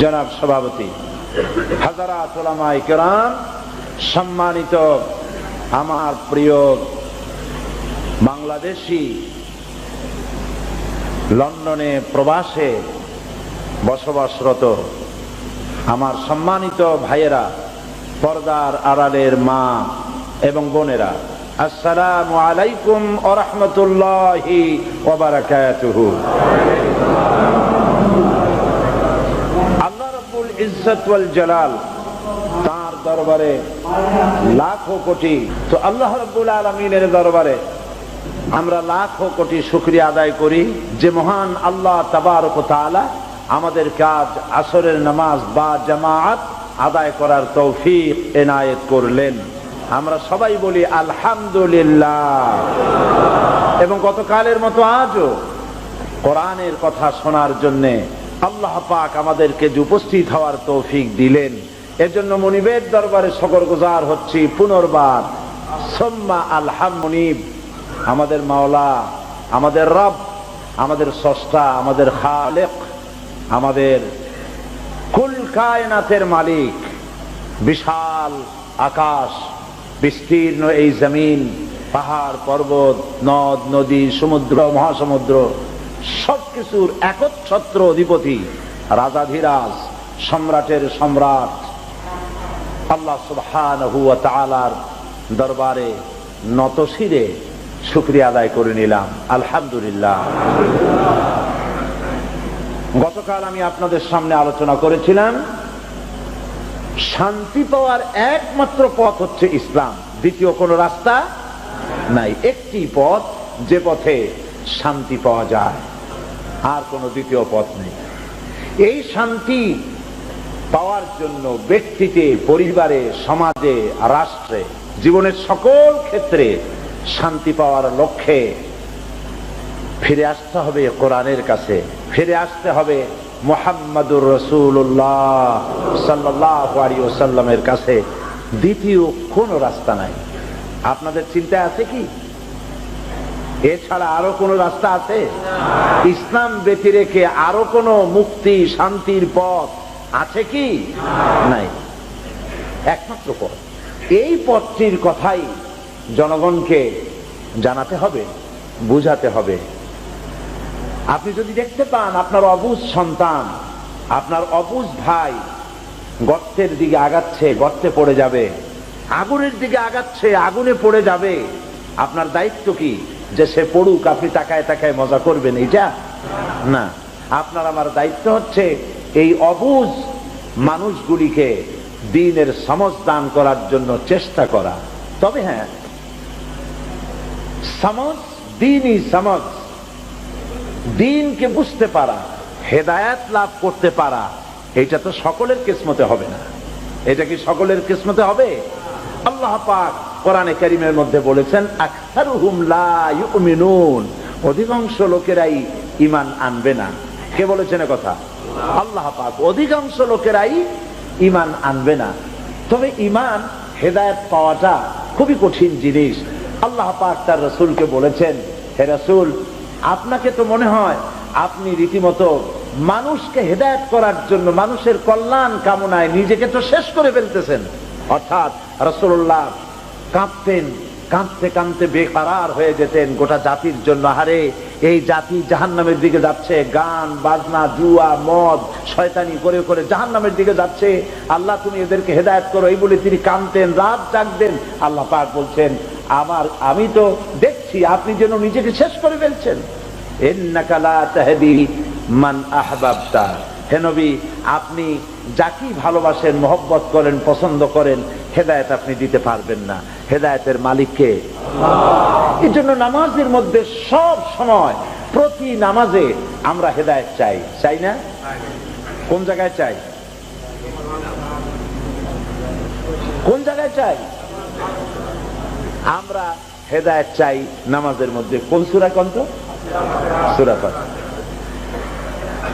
জনাব সভাপতি, হাজারা তোলামাই কেরাম, সম্মানিত আমার প্রিয় বাংলাদেশি লন্ডনে প্রবাসে বসবাসরত আমার সম্মানিত ভাইয়েরা, পর্দার আড়ালের মা এবং বোনেরা, আসসালামু আলাইকুম ওরহমতুল্লাহি ওবারাকাতুহু আল্লাহ রব্বুল জালাল তার দরবারে লাখো কোটি, তো আল্লাহ রব্বুল আলমিনের দরবারে আমরা লাখো কোটি শুক্রিয়া আদায় করি যে মহান আল্লাহ তাবারক তাআলা আমাদের কাজ আসরের নামাজ বা জামাত আদায় করার তৌফিক এনায়েত করলেন। আমরা সবাই বলি আলহামদুলিল্লাহ। এবং গতকালের মতো আজও কোরআনের কথা শোনার জন্য আল্লাহ পাক আমাদেরকে যে উপস্থিত হওয়ার তৌফিক দিলেন, এজন্য মনিবের দরবারে সকর গুজার হচ্ছি পুনর্বার। সোম্মা আলহাম মনিব, আমাদের মাওলা, আমাদের রব, আমাদের সষ্টা আমাদের খালেক, আমাদের কুল কায়নাতের মালিক, বিশাল আকাশ। বিস্তীর্ণ এই জমিন, পাহাড়, পর্বত, নদ, নদী, সমুদ্র, মহাসমুদ্র, সবকিছুর একচ্ছত্র অধিপতি রাজাধিরাজ, সম্রাটের সম্রাট। আল্লাহ সুবহানাহু ওয়া তাআলার দরবারে নতশিরে শুকরিয়া আদায় করে নিলাম। আলহামদুলিল্লাহ। গতকাল আমি আপনাদের সামনে আলোচনা করেছিলাম শান্তি পাওয়ার একমাত্র পথ হচ্ছে ইসলাম। দ্বিতীয় কোন রাস্তা নাই। একটি পথ যে পথে শান্তি পাওয়া যায়। আর কোনো দ্বিতীয় পথ নেই। এই শান্তি পাওয়ার জন্য ব্যক্তিতে, পরিবারে, সমাজে, রাষ্ট্রে, জীবনের সকল ক্ষেত্রে শান্তি পাওয়ার লক্ষ্যে ফিরে আসতে হবে কোরআনের কাছে। ফিরে আসতে হবে মোহাম্মদুর রসুল্লাহ সাল্লাহ সাল্লামের কাছে দ্বিতীয় কোন রাস্তা নাই। আপনাদের চিন্তায় আছে কি? এছাড়া আরও কোন রাস্তা আছে? ইসলাম ব্যতি রেখে আরও কোন মুক্তি, শান্তির পথ আছে কি? নাই। একমাত্র পথ। এই পথটির কথাই জনগণকে জানাতে হবে, বুঝাতে হবে। আপনি যদি দেখতে পান আপনার অবুজ সন্তান, আপনার অবুজ ভাই গর্তের দিকে আগাচ্ছে, গর্তে পড়ে যাবে, আগুনের দিকে আগাচ্ছে, আগুনে পড়ে যাবে, আপনার দায়িত্ব কি? যে সে পড়ুক, আপনি তাকায় তাকায় মজা করবেন, এটা না। আপনার আমার দায়িত্ব হচ্ছে এই অবুজ মানুষগুলিকে দিনের সমজ দান করার জন্য চেষ্টা করা। তবে হ্যাঁ সমজ, দিনই সমজ। দিনকে বুঝতে পারা, হেদায়াত লাভ করতে পারা এটা তো সকলের কিসমতে হবে না। এটা কি সকলের কিসমতে হবে? আল্লাহ পাক কোরআনে কারিমের মধ্যে বলেছেন অধিকাংশ লোকেরাই ঈমান আনবে না। কে বলেছেন কথা? আল্লাহ পাক। অধিকাংশ লোকেরাই ঈমান আনবে না। তবে ঈমান, হেদায়েত পাওয়াটা খুবই কঠিন জিনিস। আল্লাহ পাক তার রসুলকে বলেছেন, হে রসুল আপনাকে তো মনে হয় আপনি রীতিমতো মানুষকে হেদায়ত করার জন্য, মানুষের কল্যাণ কামনায় নিজেকে তো শেষ করে ফেলতেছেন। অর্থাৎ রসুল্লাহ কাঁদতেন, কাঁদতে কাঁদতে বেকারার হয়ে যেতেন গোটা জাতির জন্য। হারে এই জাতি জাহান্নামের দিকে যাচ্ছে, গান, বাজনা, জুয়া, মদ, শয়তানি করে করে জাহান্নামের দিকে যাচ্ছে। আল্লাহ, তুমি এদেরকে হেদায়ত করো। এই বলে তিনি কাঁদতেন, রাত জাগতেন। আল্লাহ পাক বলছেন আমার আমি তো দেখছি আপনি যেন নিজেকে শেষ করে ফেলছেন। মান আহবাবতা। হে আপনি যাকেই ভালোবাসেন মহব্বত করেন পছন্দ করেন হেদায়েত আপনি দিতে পারবেন না। হেদায়েতের মালিককে? এই জন্য নামাজের মধ্যে সব সময় প্রতি নামাজে আমরা হেদায়েত চাই। চাই না? কোন জায়গায় চাই? কোন জায়গায় চাই? আমরা হেদায়ত চাই নামাজের মধ্যে। কোন সুরা কন্ত সুরা ফাতে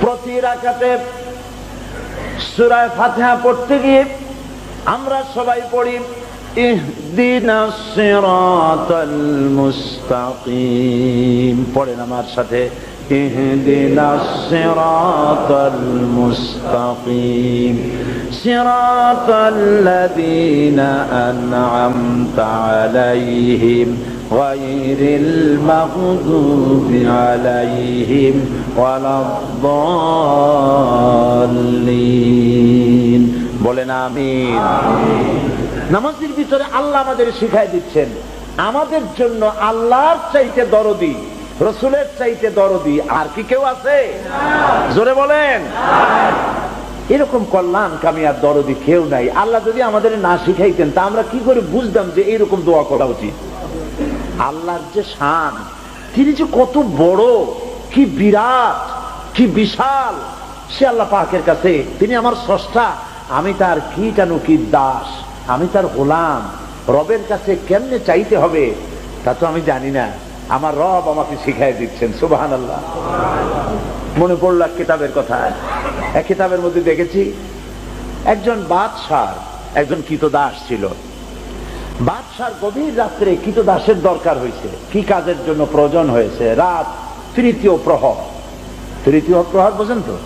প্রতি রাখাতে সুরায় ফাতেহা পড়তে গিয়ে আমরা সবাই পড়ি পড়েন আমার সাথে। اهدنا الصراط المستقيم صراط الذين أنعمت عليهم غير المغضوب عليهم ولا الضالين বলেন আমিন নামাজের ভিতরে আল্লাহ আমাদের শিখাই দিচ্ছেন আমাদের জন্য আল্লাহর চাইতে দরদি রসুলের চাইতে দরদি আর কি কেউ আছে? জোরে বলেন। এরকম কল্যাণ আর দরদি কেউ নাই। আল্লাহ যদি আমাদের না শিখাইতেন, তা আমরা কি করে বুঝতাম যে এইরকম দোয়া করা উচিত? আল্লাহর যে শান, তিনি যে কত বড়, কি বিরাট, কি বিশাল, সে আল্লাহ পাকের কাছে, তিনি আমার স্রষ্টা, আমি তার কি কেন কি দাস, আমি তার গোলাম, রবের কাছে কেমনে চাইতে হবে, তা তো আমি জানি না। আমার রব আমাকে শিখাই দিচ্ছেন সুবাহান আল্লাহ মনে পড়ল এক কিতাবের কথা। এক কিতাবের মধ্যে দেখেছি, একজন বাদশাহ একজন কৃতদাস ছিল। বাদশার গভীর রাত্রে কৃতদাসের দরকার হয়েছে। কি কাজের জন্য প্রয়োজন হয়েছে? রাত, তৃতীয় প্রহর। তৃতীয় প্রহর বোঝেন তো?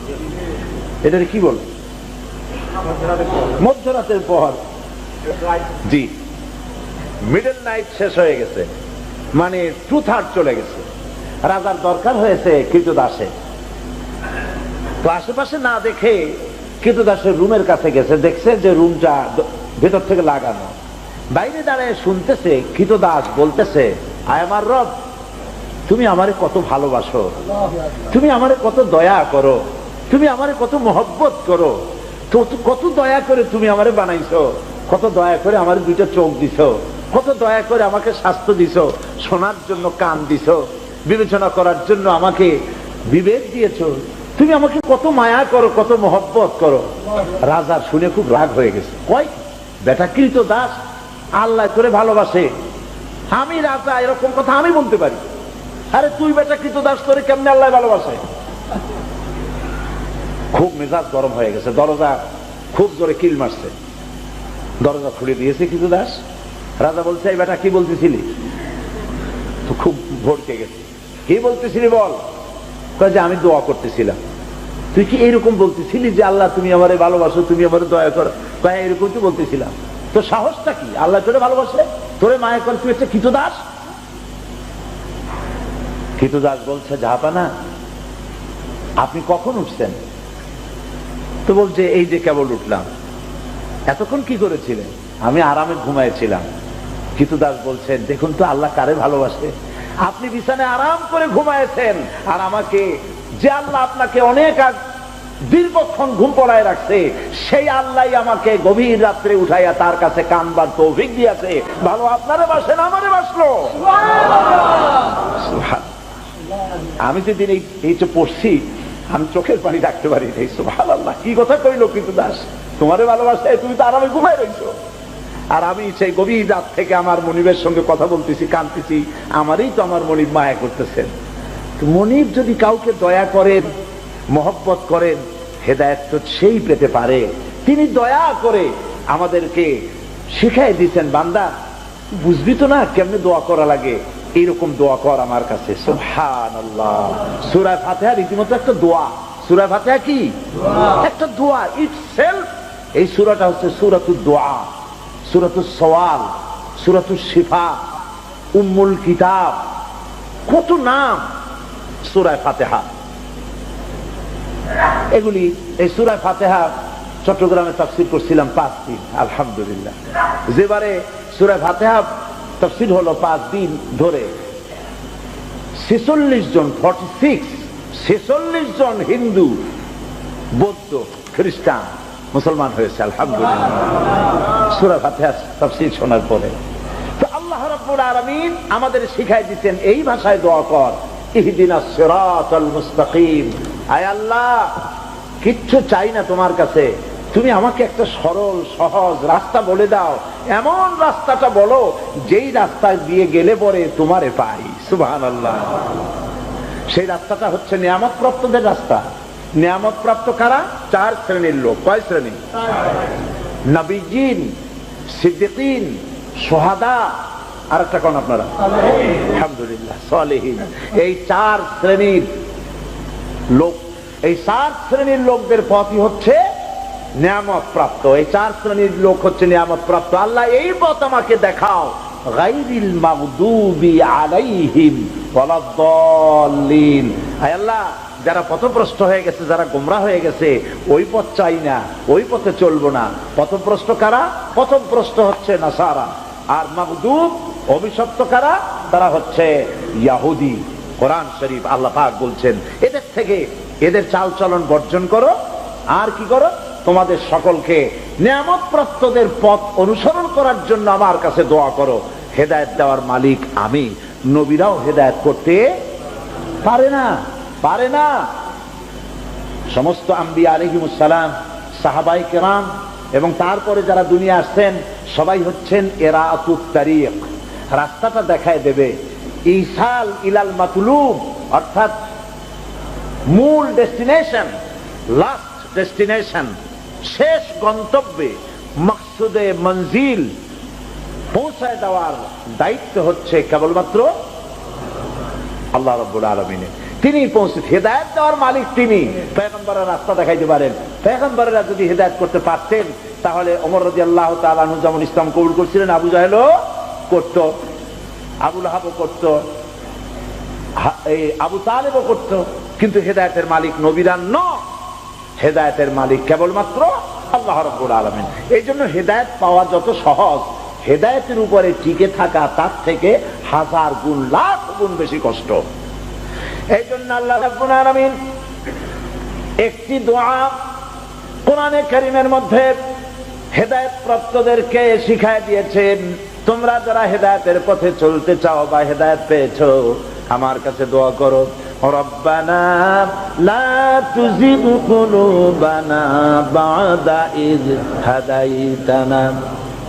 এটা কি বল? মধ্যরাতের প্রহর। জি। মিডল নাইট শেষ হয়ে গেছে। মানে টু থার্ড চলে গেছে। রাজার দরকার হয়েছে কৃতদাসে। তো আশেপাশে না দেখে কৃতদাসের রুমের কাছে গেছে, দেখছে যে রুমটা ভেতর থেকে লাগানো। বাইরে দাঁড়ায় শুনতেছে, কৃতদাস বলতেছে, আয় আমার রব, তুমি আমারে কত ভালোবাসো, তুমি আমারে কত দয়া করো, তুমি আমারে কত মহব্বত করো কত দয়া করে তুমি আমারে বানাইছো, কত দয়া করে আমার দুইটা চোখ দিছো। কত দয়া করে আমাকে স্বাস্থ্য দিছো, শোনার জন্য কান দিছো, বিবেচনা করার জন্য আমাকে বিবেক দিয়েছ। তুমি আমাকে কত মায়া করো, কত মহব্বত করো। রাজার শুনে খুব রাগ হয়ে গেছে। কয়, বেটা কৃত দাস, আল্লাহ করে ভালোবাসে। আমি রাজা, এরকম কথা আমি বলতে পারি। আরে তুই বেটা কৃত দাস, তোরে কেমনে আল্লাহ ভালোবাসে? খুব মেজাজ গরম হয়ে গেছে। দরজা খুব জোরে কিল মারছে। দরজা খুলে দিয়েছে কৃত দাস। রাজা বলছে, এই বেটা, কি বলতেছিলি? তো খুব ভরকে গেছে। কি বলতেছিলি বল? যে, আমি দোয়া করতেছিলাম। তুই কি এরকম বলতেছিলি যে, আল্লাহ, তুমি আমারে ভালোবাসো, তুমি আমারে দয়া করো? কয়, এরকম তো বলতেছিলাম। তো সাহসটা কি? আল্লাহ তোরে ভালোবাসে। তোরে মায়া কর, তুই হচ্ছে কৃত দাস কৃত দাস বলছে জাহাপানা আপনি কখন উঠছেন? তো বলছে, এই যে কেবল উঠলাম। এতক্ষণ কি করেছিলেন? আমি আরামে ঘুমাইছিলাম। কিন্তু দাস বলছেন, দেখুন তো আল্লাহ কারে ভালোবাসে। আপনি বিছানায় আরাম করে ঘুমায়েছেন, আর আমাকে যে আল্লাহ আপনাকে অনেক আগ, দীর্ঘক্ষণ ঘুম পড়ায় রাখছে, সেই আল্লাহ আমাকে গভীর রাত্রে উঠাইয়া তার কাছে কানবার তৌফিক দিয়েছে। ভালো, আপনারে বাসেন, আমারে বাসলো। আমি যেদিন এই এই যে পড়ছি, আমি চোখের পানি রাখতে পারি সুবহান আল্লাহ কি কথা কইলো কিন্তু দাস তোমারে ভালোবাসে, তুমি তো আরামে ঘুমায় রইছো। আর আমি সেই গভীর রাত থেকে আমার মনিবের সঙ্গে কথা বলতেছি কাঁদতেছি। আমারই তো আমার মনিব মায়া করতেছেন। মনিব যদি কাউকে দয়া করেন মহব্বত করেন হেদায়ত তো সেই পেতে পারে। তিনি দয়া করে আমাদেরকে শিখাই দিচ্ছেন বান্দা বুঝবি তো না কেমনে দোয়া করা লাগে? এইরকম দোয়া কর আমার কাছে। সুরায় ফাতেহা রীতিমতো একটা দোয়া। সুরায় ফাতেহা কি? একটা দোয়া। ইট সেলফ এই সুরাটা হচ্ছে সুরাতুর দোয়া সুরাতুর সওয়াল সুরাতুর শিফা, উম্মুল কিতাব, কত নাম সুরায় ফাতেহা। এগুলি, এই সুরায় ফাতেহা চট্টগ্রামে তফসিল করছিলাম পাঁচ দিন, আলহামদুলিল্লাহ। যেবারে সুরায় ফাতেহা তফসিল হলো পাঁচ দিন ধরে। ছেচল্লিশ জন ফর্টি সিক্স ছেচল্লিশ জন হিন্দু, বৌদ্ধ, খ্রিস্টান মুসলমান হয়েছে, আলহামদুলিল্লাহ। তফসিল শোনার পরে। তো আল্লাহ রাব্বুল আলামিন আমাদের শিখাই দিচ্ছেন এই ভাষায় দোয়া কর, ইহদিনা সিরাতাল মুস্তাকিম। আয় আল্লাহ, কিচ্ছু চাই না তোমার কাছে। তুমি আমাকে একটা সরল, সহজ রাস্তা বলে দাও। এমন রাস্তাটা বলো, যেই রাস্তা দিয়ে গেলে পরে তোমারে পাই। সেই রাস্তাটা হচ্ছে নিয়ামত প্রাপ্তদের রাস্তা। নিয়ামত প্রাপ্ত কারা? চার শ্রেণির লোক। কয় শ্রেণি? নবীজিন সিদ্দিকিন, সোহাদা। আর একটা কোন আপনারা? আলহামদুলিল্লাহ, সালেহীন। এই চার শ্রেণির লোক, এই চার শ্রেণির লোকদের পথই হচ্ছে নিয়ামত প্রাপ্ত এই চার শ্রেণির লোক হচ্ছে নিয়ামত প্রাপ্ত আল্লাহ এই পথ আমাকে দেখাও। গাইরিল মাগদুবি আলাইহিম আয় আল্লাহ যারা পথভ্রষ্ট হয়ে গেছে, যারা গোমরা হয়ে গেছে, ওই পথ চাই না, ওই পথে চলবো না। পথভ্রষ্ট কারা? পথভ্রষ্ট হচ্ছে নাসারা। আর মাগদুব অভিশপ্ত কারা? তারা হচ্ছে ইয়াহুদি। কোরআন শরীফ আল্লাহ পাক বলছেন, এদের থেকে এদের চাল চলন বর্জন করো। আর কি করো? তোমাদের সকলকে নিয়ামত প্রাপ্তদের পথ অনুসরণ করার জন্য আমার কাছে দোয়া করো। হেদায়ত দেওয়ার মালিক আমি। নবীরাও হেদায়েত করতে পারে না। পারে না। সমস্ত আম্বিয়া আলহিমুসালাম সাহাবাই কেরাম এবং তারপরে যারা দুনিয়া আসছেন, সবাই হচ্ছেন এরা তারিক। রাস্তাটা দেখায় দেবে। ইসাল ইলাল মাতলুব, অর্থাৎ মূল ডেস্টিনেশন, লাস্ট ডেস্টিনেশন, শেষ গন্তব্যে, মকসুদে মঞ্জিল পৌঁছায় দেওয়ার দায়িত্ব হচ্ছে কেবলমাত্র আল্লাহ রব্বুল আলমিনের। তিনি পৌঁছে হেদায়ত দেওয়ার মালিক তিনি। পেগম্বরের রাস্তা দেখাইতে পারেন। পেগম্বরেরা যদি হেদায়ত করতে পারতেন, তাহলে অমর রাজি আল্লাহ তালু যেমন ইসলাম কবুল করছিলেন, আবু জাহেলও করত আবুল হাবও করত এই আবু তালেবও করত। কিন্তু হেদায়তের মালিক নবীরান ন হেদায়তের মালিক কেবলমাত্র আল্লাহ রব্বুল আলমিন। এই জন্য হেদায়ত পাওয়া যত সহজ, হেদায়তের উপরে টিকে থাকা তার থেকে হাজার গুণ লাখ গুণ বেশি কষ্ট। এই জন্য আল্লাহ একটি দোয়া কোরআনে কারিমের মধ্যে হেদায়েত প্রাপ্তদেরকে শিখায় দিয়েছেন, তোমরা যারা হেদায়েতের পথে চলতে চাও বা হেদায়েত পেয়েছ, আমার কাছে দোয়া করো, রব্বানা লা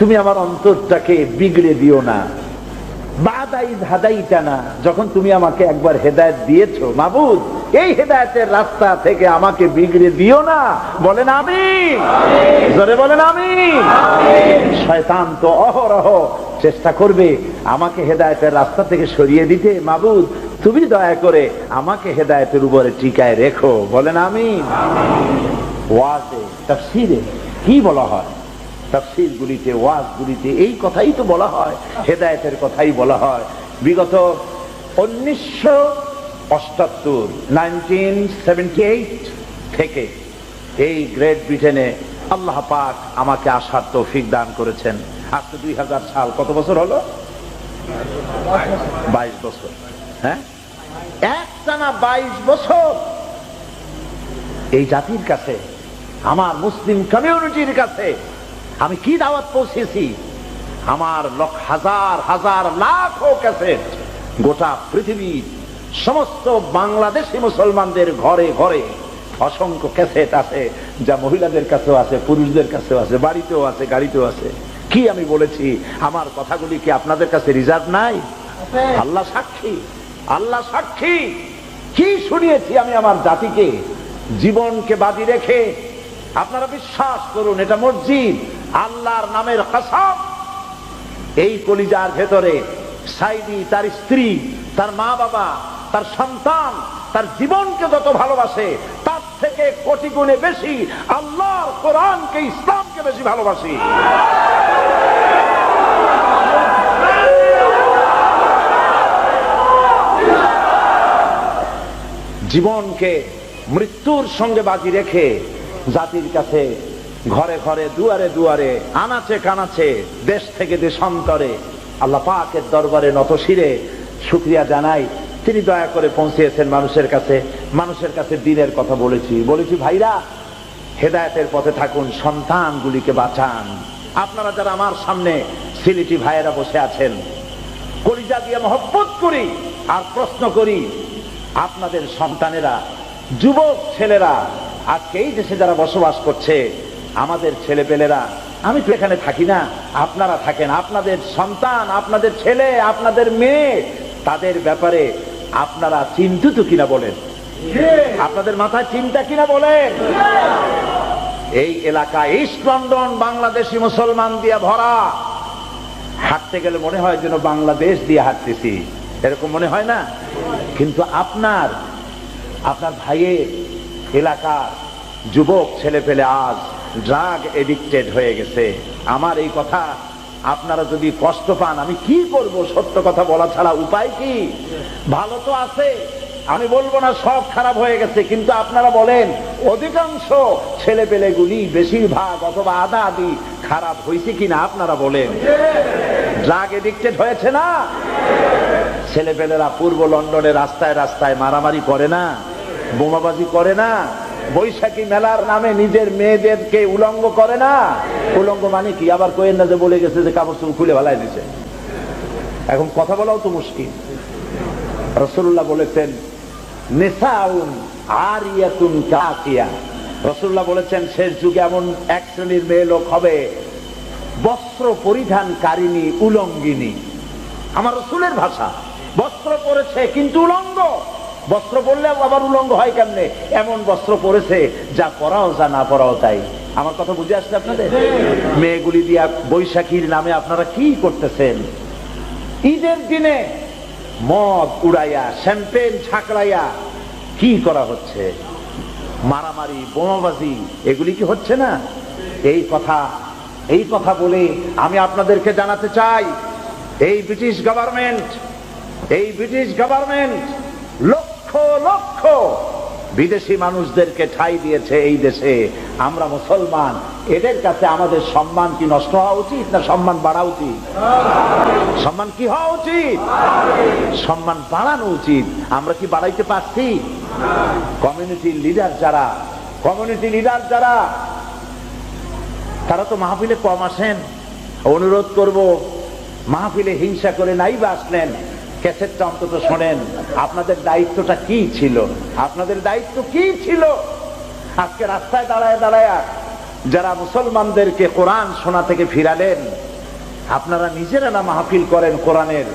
তুমি আমার অন্তরটাকে বিগড়ে দিও না। বাদাইদ হাদাইতানা যখন তুমি আমাকে একবার হেদায়েত দিয়েছ। মাবুদ এই হেদায়েতের রাস্তা থেকে আমাকে বিগড়ে দিও না। বলেন আমি জোরে বলেন আমি শয়তান তো অহরহ চেষ্টা করবে আমাকে হেদায়েতের রাস্তা থেকে সরিয়ে দিতে। মাবুদ তুমি দয়া করে আমাকে হেদায়েতের উপরে টিকায় রেখো। বলেন আমি ওয়াজে তাফসিরে কি বলা হয়? তাফসির গুলিতে ওয়াজ গুলিতে এই কথাই তো বলা হয়, হেদায়েতের কথাই বলা হয়। বিগত উনিশশো অষ্টাত্তর, নাইনটিন সেভেন্টি এইট থেকে এই গ্রেট ব্রিটেনে আল্লাহ পাক আমাকে আসার তৌফিক দান করেছেন। আজকে দুই হাজার সাল, কত বছর হলো? বাইশ বছর। হ্যাঁ? একটানা বাইশ বছর। এই জাতির কাছে, আমার মুসলিম কমিউনিটির কাছে আমি কি দাওয়াত পৌঁছেছি? আমার লক্ষ হাজার হাজার, লাখ ক্যাসেট গোটা পৃথিবীর সমস্ত বাংলাদেশি মুসলমানদের ঘরে ঘরে অসংখ্য ক্যাসেট আছে, যা মহিলাদের কাছেও আছে, পুরুষদের কাছেও আছে, বাড়িতেও আছে, গাড়িতেও আছে। কি আমি বলেছি? আমার কথাগুলি কি আপনাদের কাছে রিজার্ভ নাই? আল্লাহ সাক্ষী আল্লাহ সাক্ষী। কি শুনিয়েছি আমি আমার জাতিকে? জীবনকে বাজি রেখে আপনারা বিশ্বাস করুন, এটা মসজিদ। আল্লাহর নামের কসম, এই কলিজার ভেতরে সাইদি, তার স্ত্রী, তার মা বাবা তার সন্তান, তার জীবনকে যত ভালোবাসে, তার থেকে কোটি গুণে বেশি আল্লাহর কোরআনকে, ইসলামকে বেশি ভালোবাসি। জীবনকে মৃত্যুর সঙ্গে বাজি রেখে জাতির কাছে ঘরে ঘরে, দুয়ারে দুয়ারে, আনাচে কানাচে, দেশ থেকে দেশান্তরে আল্লাহ পাকের দরবারে নতশিরে শুক্রিয়া জানাই। তিনি দয়া করে পৌঁছিয়েছেন মানুষের কাছে। মানুষের কাছে দিনের কথা বলেছি। বলেছি, ভাইরা, হেদায়তের পথে থাকুন, সন্তানগুলিকে বাঁচান। আপনারা যারা আমার সামনে সিলিটি ভাইয়েরা বসে আছেন, কলিজা দিয়ে মহব্বত করি আর প্রশ্ন করি, আপনাদের সন্তানেরা, যুবক ছেলেরা, আজকে এই দেশে যারা বসবাস করছে আমাদের ছেলেপেলেরা, আমি তো এখানে থাকি না, আপনারা থাকেন, আপনাদের সন্তান, আপনাদের ছেলে, আপনাদের মেয়ে, তাদের ব্যাপারে আপনারা চিন্তিত কিনা বলেন? আপনাদের মাথায় চিন্তা কিনা বলেন? এই এলাকা ইস্ট লন্ডন বাংলাদেশি মুসলমান দিয়ে ভরা। হাঁটতে গেলে মনে হয় যেন বাংলাদেশ দিয়ে হাঁটতেছি। এরকম মনে হয় না? কিন্তু আপনার আপনার ভাইয়ের এলাকার যুবক ছেলে পেলে আজ ড্রাগ এডিক্টেড হয়ে গেছে। আমার এই কথা আপনারা যদি কষ্ট পান, আমি কি করব? সত্য কথা বলা ছাড়া উপায় কি? ভালো তো আছে। আমি বলব না সব খারাপ হয়ে গেছে, কিন্তু আপনারা বলেন, অধিকাংশ ছেলে পেলেগুলি বেশিরভাগ অথবা আধা আদি খারাপ হয়েছে কিনা আপনারা বলেন। ড্রাগ এডিক্টেড হয়েছে না? ছেলেপেলেরা পূর্ব লন্ডনে রাস্তায় রাস্তায় মারামারি করে না, বোমাবাজি করে না বৈশাখী মেলার নামে নিজের মেয়েদেরকে উলঙ্গ করে না। উলঙ্গ মানে কি? আবার কোয়েন না যে বলে গেছে যে কাপড় চুপ খুলে ভালাই দিছে। এখন কথা বলাও তো মুশকিল। রসুল্লাহ বলেছেন নেশাউন আর ইয়াতুন কাকিয়া রসুল্লাহ বলেছেন, শেষ যুগে এমন এক শ্রেণির মেয়ে লোক হবে, বস্ত্র পরিধানকারিণী, উলঙ্গিনী। আমার রসুলের ভাষা, বস্ত্র পরেছে কিন্তু উলঙ্গ। বস্ত্র পরলেও আবার উলঙ্গ হয় কেমনে? এমন বস্ত্র পরেছে, যা পরাও যা না পরাও তাই। আমার কথা বুঝে আসছে আপনাদের? মেয়েগুলি দিয়া বৈশাখীর নামে আপনারা কি করতেছেন? ঈদের দিনে মদ উড়াইয়া, শ্যাম্পেন ছাকড়াইয়া কি করা হচ্ছে? মারামারি, বোমাবাজি, এগুলি কি হচ্ছে না? এই কথা এই কথা বলে আমি আপনাদেরকে জানাতে চাই। এই ব্রিটিশ গভর্নমেন্ট, এই ব্রিটিশ গভর্নমেন্ট লক্ষ লক্ষ। বিদেশি মানুষদেরকে ঠাই দিয়েছে এই দেশে। আমরা মুসলমান। এদের কাছে আমাদের সম্মান কি নষ্ট হওয়া উচিত না সম্মান বাড়া উচিত? সম্মান কি হওয়া উচিত? সম্মান বাড়ানো উচিত। আমরা কি বাড়াইতে পারছি? কমিউনিটি লিডার যারা, কমিউনিটি লিডার যারা, তারা তো মাহফিলে কম আসেন। অনুরোধ করব, মাহফিলে হিংসা করে নাই বা আসলেন। ক্যাসেটটা অন্তত শোনেন, আপনাদের দায়িত্বটা কি ছিল? আপনাদের দায়িত্ব কি ছিল? আজকে রাস্তায় দাঁড়ায় দাঁড়ায় যারা মুসলমানদেরকে কোরআন শোনা থেকে ফিরালেন, আপনারা নিজেরা না মাহফিল করেন কোরআনের,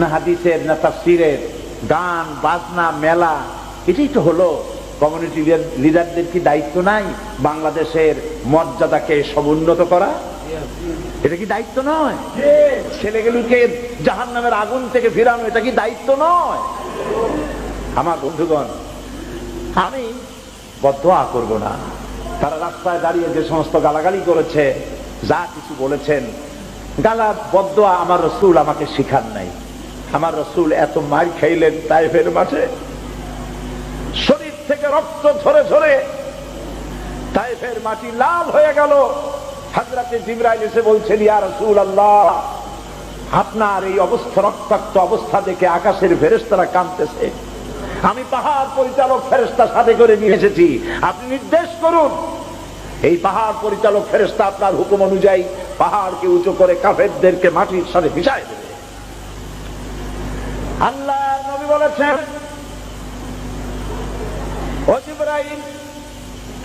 না হাদিসের, না তাফসিরের, গান, বাজনা, মেলা, এটাই তো হলো। কমিউনিটি লিডারদের কি দায়িত্ব নাই বাংলাদেশের মর্যাদাকে সমুন্নত করা? এটা কি দায়িত্ব নয়? ছেলেগুলিকে জাহান নামের আগুন থেকে ফিরানো এটা কি দায়িত্ব নয়? আমার বন্ধুগণ আমি বদোয়া করব না। তারা রাস্তায় দাঁড়িয়ে যে সমস্ত গালাগালি করেছে যা কিছু বলেছেন গালা বদোয়া আমার রসুল আমাকে শিখান নাই। আমার রসুল এত মার খাইলেন তাইফের মাঠে। শরীর থেকে রক্ত ঝরে ঝরে তাইফের মাটি লাল হয়ে গেল। হাজরাতে জিবরাইল এসে বলছেন, ইয়া রসুল আল্লাহ আপনার এই অবস্থা, রক্তাক্ত অবস্থা দেখে আকাশের ফেরেস্তারা কাঁদতেছে। আমি পাহাড় পরিচালক ফেরেস্তা সাথে করে নিয়ে এসেছি। আপনি নির্দেশ করুন। এই পাহাড় পরিচালক ফেরেস্তা আপনার হুকুম অনুযায়ী পাহাড়কে উঁচু করে কাফেরদেরকে মাটির সাথে মিশাই দেবে। আল্লাহ নবী বলেছেন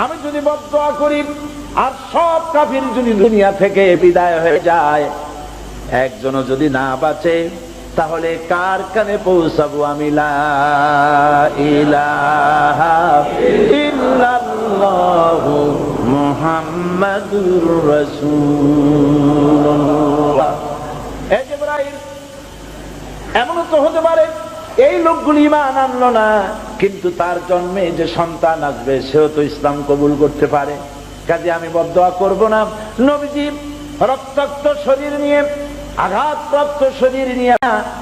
আমি যদি বদয়া করি আর সব কাফির যদি দুনিয়া থেকে বিদায় হয়ে যায়, একজনও যদি না বাঁচে, তাহলে কার কানে পৌঁছাবো আমি? এমনও তো হতে পারে এই লোকগুলি ইমান আনলো না, কিন্তু তার জন্মে যে সন্তান আসবে, সেও তো ইসলাম কবুল করতে পারে। কাজে আমি বদয়া করব না। নবীজি রক্তাক্ত শরীর নিয়ে, আঘাতপ্রাপ্ত শরীর নিয়ে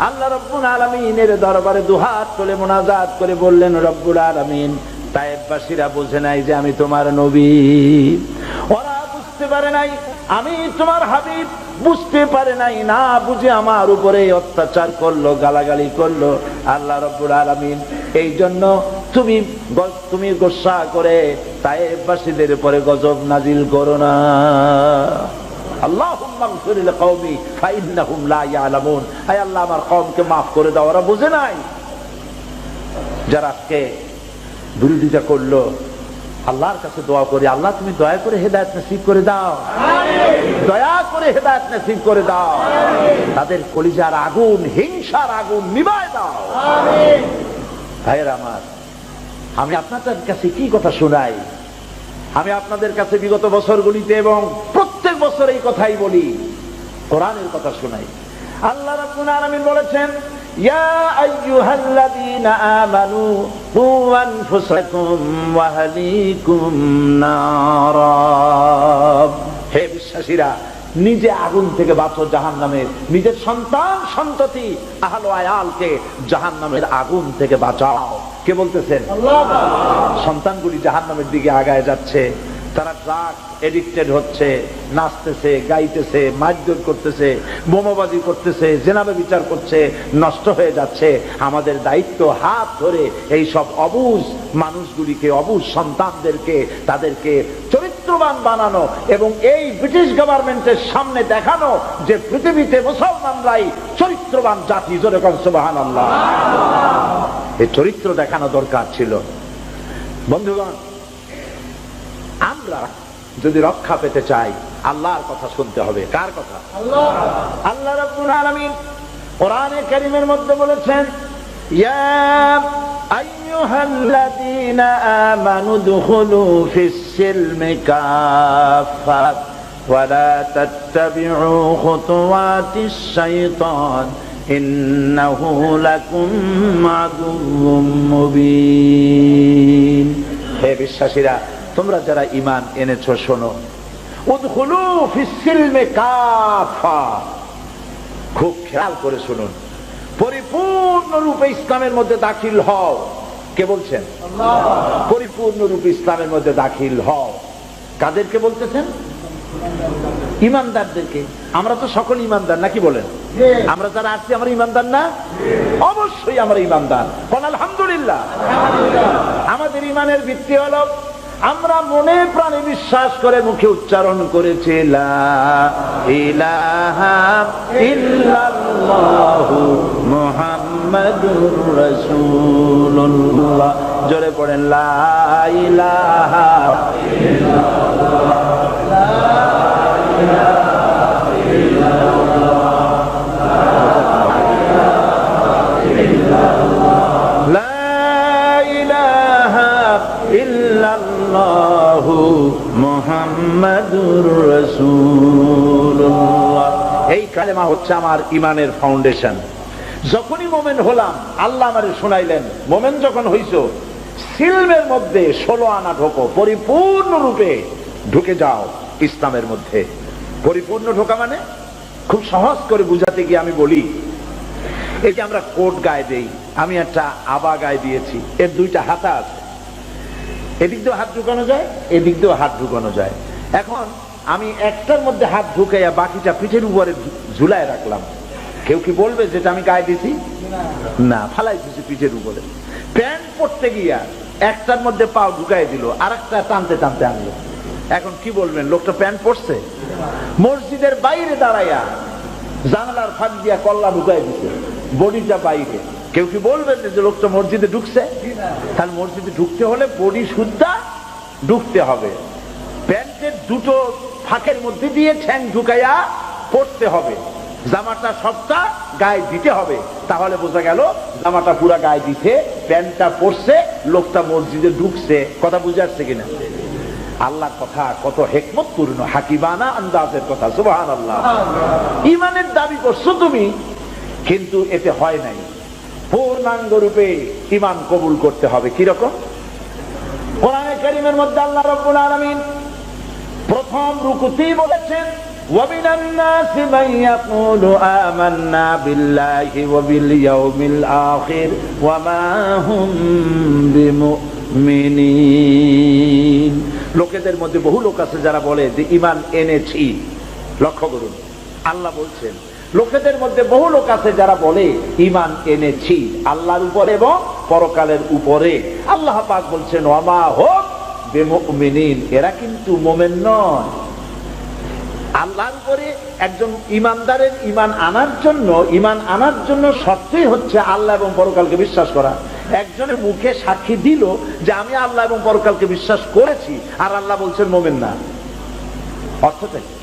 আল্লাহ রব্বুল আলমিনের দরবারে দুহাত করে মোনাজাত করে বললেন, রব্বুল আলমিন তাইবাসীরা বোঝে নাই যে আমি তোমার নবী। ওরা বুঝতে পারে নাই, আমি তোমার হাবিব বুঝতে পারে নাই, না বুঝে আমার উপরে অত্যাচার করল, গালাগালি করল, আল্লাহ রব্বুল আলমিন। এই জন্য তুমি তুমি গোসা করে তাইবাসীদের উপরে গজব নাজিল করো না। যারা বিরোধিতা করল আল্লাহর কাছে দোয়া করি আল্লাহ তুমি দয়া করে হেদায়ত নসিব করে দাও। দয়া করে হেদায়ত নসিব করে দাও। তাদের কলিজার আগুন হিংসার আগুন নিবায় দাও। ভাইয়ের আমার আমি আপনাদের কাছে কি কথা শোনাই? আমি আপনাদের কাছে বিগত বছরগুলিতে এবং প্রত্যেক বছর এই কথাই বলি। কোরআনের কথা শোনাই। আল্লাহ রাব্বুল আলামিন বলেছেন ইয়া আইয়ুহাল্লাযীনা আমানু কু আনফুসাকুম ওয়া আহলিকুম নারা। হে বিশ্বাসীরা নিজে আগুন থেকে বাঁচো জাহান নামের নিজের সন্তান সন্ততি আহলো আয়ালকে জাহান নামের আগুন থেকে বাঁচাও। কে বলতেছেন? সন্তানগুলি জাহান নামের দিকে আগায় যাচ্ছে। তারা ড্রাগ এডিক্টেড হচ্ছে, নাচতেছে, গাইতেছে, মারধর করতেছে, বোমাবাজি করতেছে, জেনাবে বিচার করছে, নষ্ট হয়ে যাচ্ছে। আমাদের দায়িত্ব হাত ধরে এই সব অবুজ মানুষগুলিকে, অবুজ সন্তানদেরকে, তাদেরকে চরিত্রবান বানানো এবং এই ব্রিটিশ গভর্নমেন্টের সামনে দেখানো যে পৃথিবীতে মুসলমানরাই চরিত্রবান জাতি। জোরে কনসবাহান আল্লাহ এই চরিত্র দেখানো দরকার ছিল। বন্ধুগণ আমরা যদি রক্ষা পেতে চাই, আল্লাহর কথা শুনতে হবে। কার কথা? আল্লাহ রব্বুল আলামিন কোরআনে কারিমের মধ্যে বলেছেন, ইয়া আইয়ুহাল্লাযীনা আমানু দুখুলু ফিস সিলমি কাফা ওয়ালা তাত্তাবিউ খুতুওয়াতিশ শাইতান ইন্নাহু লাকুম আদুউম হে বিশ্বাসীরা তোমরা যারা ইমান এনেছো, শোনো। খুব খেয়াল করে শুনুন। পরিপূর্ণ রূপে ইসলামের মধ্যে দাখিল হও। কে বলছেন? পরিপূর্ণ রূপে ইসলামের মধ্যে দাখিল হও। কাদেরকে বলতেছেন? ইমানদারদেরকে আমরা তো সকল ইমানদার নাকি বলেন? আমরা যারা আসছি আমরা ইমানদার না? অবশ্যই আমরা ইমানদার আলহামদুলিল্লাহ। আমাদের ইমানের ভিত্তি হলো আমরা মনে প্রাণে বিশ্বাস করে মুখে উচ্চারণ করেছি মুহাম্মাদুর রাসূলুল্লাহ। জোরে পড়েন লা এই কালেমা হচ্ছে আমার ইমানের ফাউন্ডেশন যখনই মোমেন হলাম, আল্লাহ আমার শুনাইলেন, মোমেন যখন হইছ, সিলমের মধ্যে ষোলো আনা ঢোকো, পরিপূর্ণ রূপে ঢুকে যাও ইসলামের মধ্যে। পরিপূর্ণ ঢোকা মানে? খুব সহজ করে বুঝাতে গিয়ে আমি বলি এটি আমরা কোট গায়ে দেই, আমি একটা আবা গায়ে দিয়েছি, এর দুইটা হাতা আছে। এদিক দিয়েও হাত ঢুকানো যায়, এদিক দিয়েও হাত ঢুকানো যায়। এখন আমি একটার মধ্যে হাত ঢুকাইয়া বাকিটা পিঠের উপরে ঝুলায় রাখলাম। কেউ কি বলবে যেটা আমি গায়ে দিছি? না, ফালাই দিছি পিঠের উপরে। প্যান্ট পরতে গিয়া একটার মধ্যে পাও ঢুকাই দিল আর একটা টানতে টানতে আনলো। এখন কি বলবেন লোকটা প্যান্ট পরছে? মসজিদের বাইরে দাঁড়াইয়া জানালার ফাঁক দিয়া কল্লা ঢুকাই দিছে, বডিটা বাইরে। কেউ কি বলবেন যে লোকটা মসজিদে ঢুকছে? তাহলে মসজিদে ঢুকতে হলে বডি শুদ্ধা ঢুকতে হবে। প্যান্টের দুটো ফাঁকের মধ্যে দিয়ে ঠ্যাং ঢুকাইয়া পড়তে হবে। জামাটা সবটা গায়ে দিতে হবে। তাহলে বোঝা গেল জামাটা পুরা গায়ে দিতে প্যান্টটা পরছে লোকটা মসজিদে ঢুকছে। কথা বুঝে আসছে কিনা? আল্লাহর কথা কত হেকমত পূর্ণ হাকিবানা আন্দাজের কথা সুবাহান আল্লাহ ইমানের দাবি করছ তুমি কিন্তু এতে হয় নাই। পূর্ণাঙ্গ রূপে ইমান কবুল করতে হবে কিরকম কোরআনে কারিমের মধ্যে আল্লাহ রব্বুল আলামিন প্রথম রুকুতেই বলেছেন ومن الناس من يقول آمنا بالله وباليوم الآخر وما هم بمؤمنين লোকেদের মধ্যে বহু লোক আছে যারা বলে যে ইমান এনেছি লক্ষ্য করুন আল্লাহ বলছেন লোকেদের মধ্যে বহু লোক আছে যারা বলে ইমান এনেছি আল্লাহর উপরে এবং পরকালের উপরে। আল্লাহ পাক বলছেন, ওয়ামা হোক বেমুমিনিন, এরা কিন্তু মোমেন নয়। আল্লাহর উপরে একজন ইমানদারের ইমান আনার জন্য ইমান আনার জন্য শর্তই হচ্ছে আল্লাহ এবং পরকালকে বিশ্বাস করা। একজনের মুখে সাক্ষী দিল যে, আমি আল্লাহ এবং পরকালকে বিশ্বাস করেছি, আর আল্লাহ বলছেন মোমেন না। অর্থটা কি?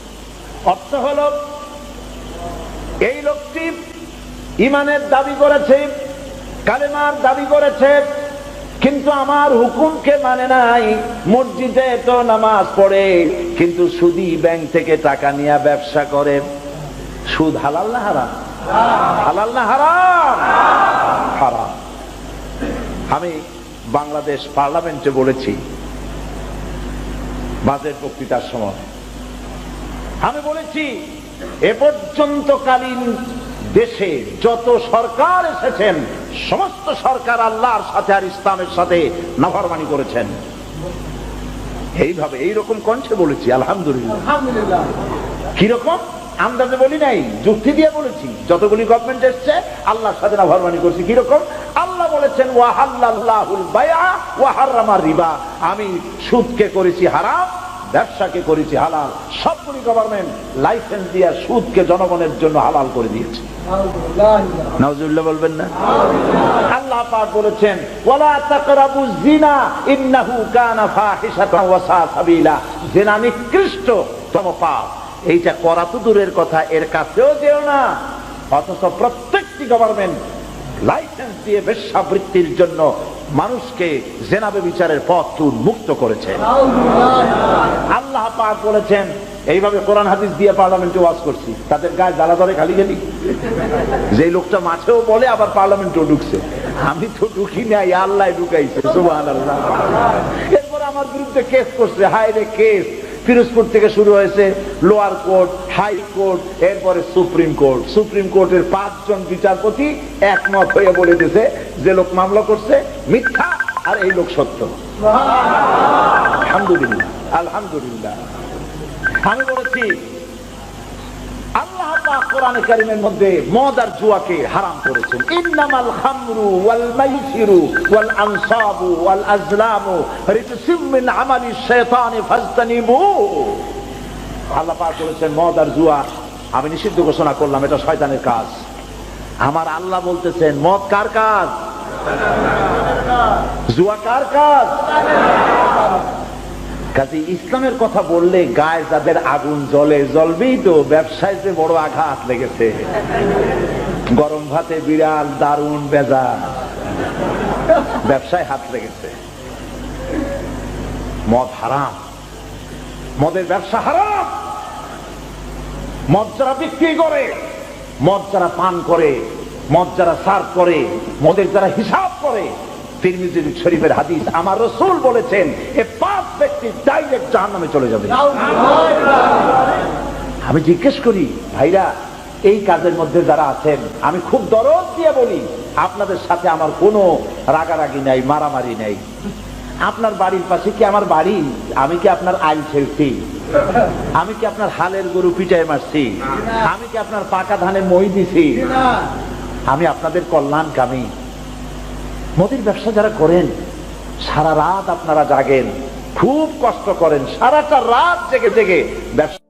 অর্থ হলো এই লোকটি ইমানের দাবি করেছে, কালেমার দাবি করেছে, কিন্তু আমার হুকুমকে মানে নাই, মসজিদে তো নামাজ পড়ে, কিন্তু সুদি ব্যাংক থেকে টাকা নিয়ে ব্যবসা করে। সুদ হালাল না হারাম? হালাল না হারাম? হারাম। আমি বাংলাদেশ পার্লামেন্টে বলেছি, বাজেট বক্তৃতার সময়। আমি বলেছি এ পর্যন্তকালীন দেশে যত সরকার এসেছেন সমস্ত সরকার আল্লাহর সাথে আর ইসলামের সাথে নাফরমানি করেছেন। এইভাবে এইরকম কণ্ঠে বলেছি আলহামদুলিল্লাহ। কীরকম? আন্দাজে বলি নাই যুক্তি দিয়ে বলেছি। যতগুলি গভর্নমেন্ট এসছে আল্লাহর সাথে নাফরমানি করছি। কীরকম? আল্লাহ বলেছেন ওয়াহাল্লাহুল বায়া ওয়াহাররামার রিবা। আমি সুদকে করেছি হারাম ব্যবসাকে করেছি হালাল, সবগুলি গভর্নমেন্ট লাইসেন্স দিয়ে সুদকে জনগণের জন্য হালাল করে দিয়েছে। বলবেন না? আল্লাহ পাক বলেছেন, ওয়ালা তাকরাবু জিনা ইন্নাহু কানা ফাহিশাতান ওয়া জিনা নিকৃষ্ট, তম পাপ। এইটা করা তো দূরের কথা, এর কাছেও যেও না। অথচ প্রত্যেকটি গভর্নমেন্ট লাইসেন্স দিয়ে বেশ্যাবৃত্তির জন্য মানুষকে জেনাবে বিচারের পথ মুক্ত করেছে। আল্লাহ পাক বলেছেন, এইভাবে কোরআন হাদিস দিয়ে পার্লামেন্টে ওয়াজ করছি। তাদের গায়ে জ্বালা ধরে খালি খালি। যে লোকটা মাঠেও বলে, আবার পার্লামেন্টেও ঢুকছে। আমি তো ঢুকি নাই, আল্লাহ ঢুকাইছে এরপর আমার বিরুদ্ধে কেস করছে, হায় রে কেস। ফিরোজপুর থেকে শুরু হয়েছে লোয়ার কোর্ট, হাই কোর্ট, এরপরে সুপ্রিম কোর্ট। সুপ্রিম কোর্টের পাঁচজন বিচারপতি একমত হয়ে বলে দিয়েছে, যে লোক মামলা করছে মিথ্যা আর এই লোক সত্য। আলহামদুলিল্লাহ। আলহামদুলিল্লাহ। আমি বলেছি আল্লাহ কোরআনে কারিমের মধ্যে মদ আর জুয়াকে হারাম করেছেন। ইন্নামাল খামরু ওয়াল মাইসিরু ওয়াল আনসাবু ওয়াল আজলামু মিন আমালি শাইতানি ফাজতানিবু। আল্লাহ পাক বলেছেন মদ আর জুয়া, আমি নিষিদ্ধ ঘোষণা করলাম, এটা শয়তানের কাজ। আমার আল্লাহ বলতেছেন, মদ কার কাজ? জুয়া কার কাজ? কাজে ইসলামের কথা বললে গায়ে যাদের আগুন জ্বলে, জ্বলবেই তো, ব্যবসায় যে বড় আঘাত লেগেছে। গরম ভাতে বিড়াল, দারুণ বেজা ব্যবসায় হাত লেগেছে। মদ হারাম। মদের ব্যবসা হারাম। মদ যারা বিক্রি করে, মদ যারা পান করে, মদ যারা সার্ভ করে, মদের যারা হিসাব করে তিরমিজি শরীফের হাদিস আমার রসুল বলেছেন, এ পাঁচ ব্যক্তি ডাইরেক্ট জাহান নামে চলে যাবে। আমি জিজ্ঞেস করি, ভাইরা, এই কাজের মধ্যে যারা আছেন, আমি খুব দরদ দিয়ে বলি, আপনাদের সাথে আমার কোনো রাগারাগি নাই, মারামারি নাই। আপনার বাড়ির পাশে কি আমার বাড়ি? আমি কি আপনার আইল ছেড়ছি আমি কি আপনার হালের গরু পিটায় মারছি? আমি কি আপনার পাকা ধানে মই দিছি? আমি আপনাদের কল্যাণকামী। মদের ব্যবসা যারা করেন, সারা রাত আপনারা জাগেন, খুব কষ্ট করেন, সারাটা রাত জেগে জেগে ব্যবসা